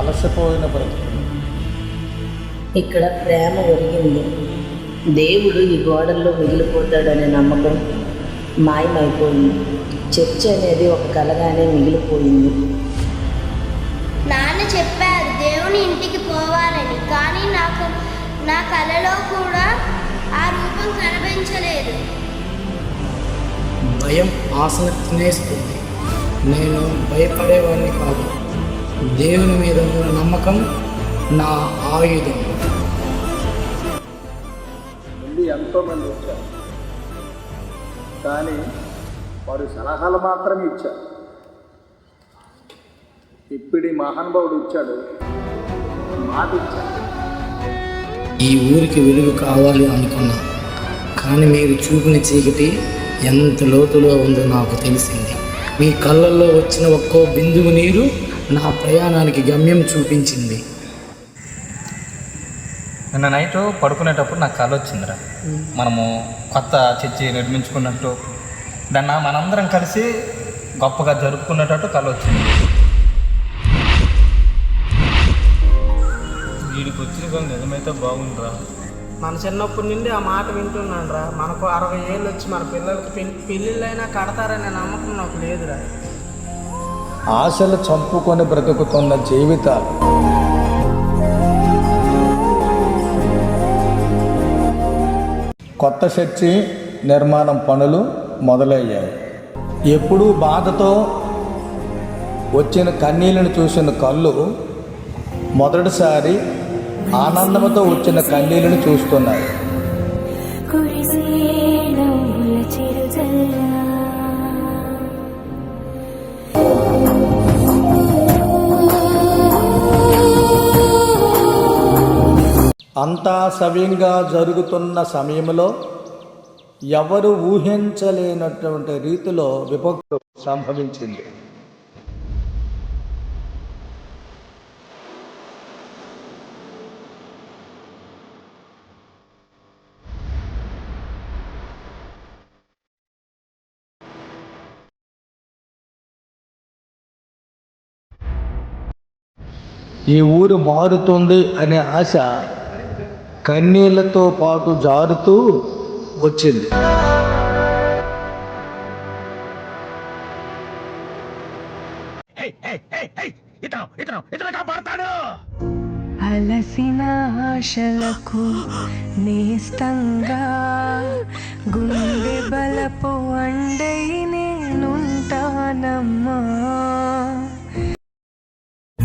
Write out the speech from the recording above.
అలసిపోయిన బ్రతుకు. ఇక్కడ ప్రేమ ఒరిగింది. దేవుడు ఈ గోడల్లో మిగిలిపోతాడనే నమ్మకం మాయమైపోయింది. చర్చ్ అనేది ఒక కలగానే మిగిలిపోయింది. నాన్న చెప్పారు దేవుని ఇంటికి పోవాలని కానీ నాకు నా కలలో కూడా ఆ రూపం కనిపించలేదు. భయం తినేస్తుంది నేను భయపడేవాడిని కాదు. దేవుని మీద ఉన్న నమ్మకం నా ఆయుధం. ముందు ఎంతోమంది వచ్చారు. కానీ వారు సలహాలు మాత్రమే ఇచ్చారు. ఇప్పుడు మహానుభావుడు ఇచ్చాడు. మాట ఇచ్చాడు. ఈ ఊరికి వెలుగు కావాలి అనుకున్నా. కానీ మీరు చూపిన చీకటి ఎంత లోతులో ఉందో నాకు తెలిసింది. మీ కళ్ళల్లో వచ్చిన ఒక్కో బిందువు నీరు నా ప్రయాణానికి గమ్యం చూపించింది. నిన్న నైట్ పడుకునేటప్పుడు నాకు కళ వచ్చిందిరా. మనము కొత్త చర్చి నిర్మించుకున్నట్టు దాన్ని మనందరం కలిసి గొప్పగా జరుపుకునేటట్టు కళ వచ్చింది. వీడికి వచ్చిన కళ నిజమైతే బాగుందిరా. మన చిన్నప్పటి నుండి ఆ మాట వింటున్నాను రా మనకు అరవై ఏళ్ళు వచ్చి మన పిల్లలకి పెళ్ళిళ్ళైనా కడతారనే నమ్మకం నాకు లేదురా. ఆశలు చంపుకొని బ్రతుకుతున్న జీవితాలు కొత్త చర్చి నిర్మాణం పనులు మొదలయ్యాయి. ఎప్పుడూ బాధతో వచ్చిన కన్నీళ్ళను చూసిన కళ్ళు మొదటిసారి ఆనందంతో వచ్చిన కన్నీళ్ళను చూస్తున్నాయి. అంతా సవ్యంగా జరుగుతున్న సమయంలో ఎవరు ఊహించలేనటువంటి రీతిలో విపత్తు సంభవించింది. ఈ ఊరు మారుతుంది అనే ఆశ కన్నీళ్ళతో పాటు జారుతూ వచ్చింది. అలసిన ఆశలకు నేస్తంగా గుండె బలపు అండై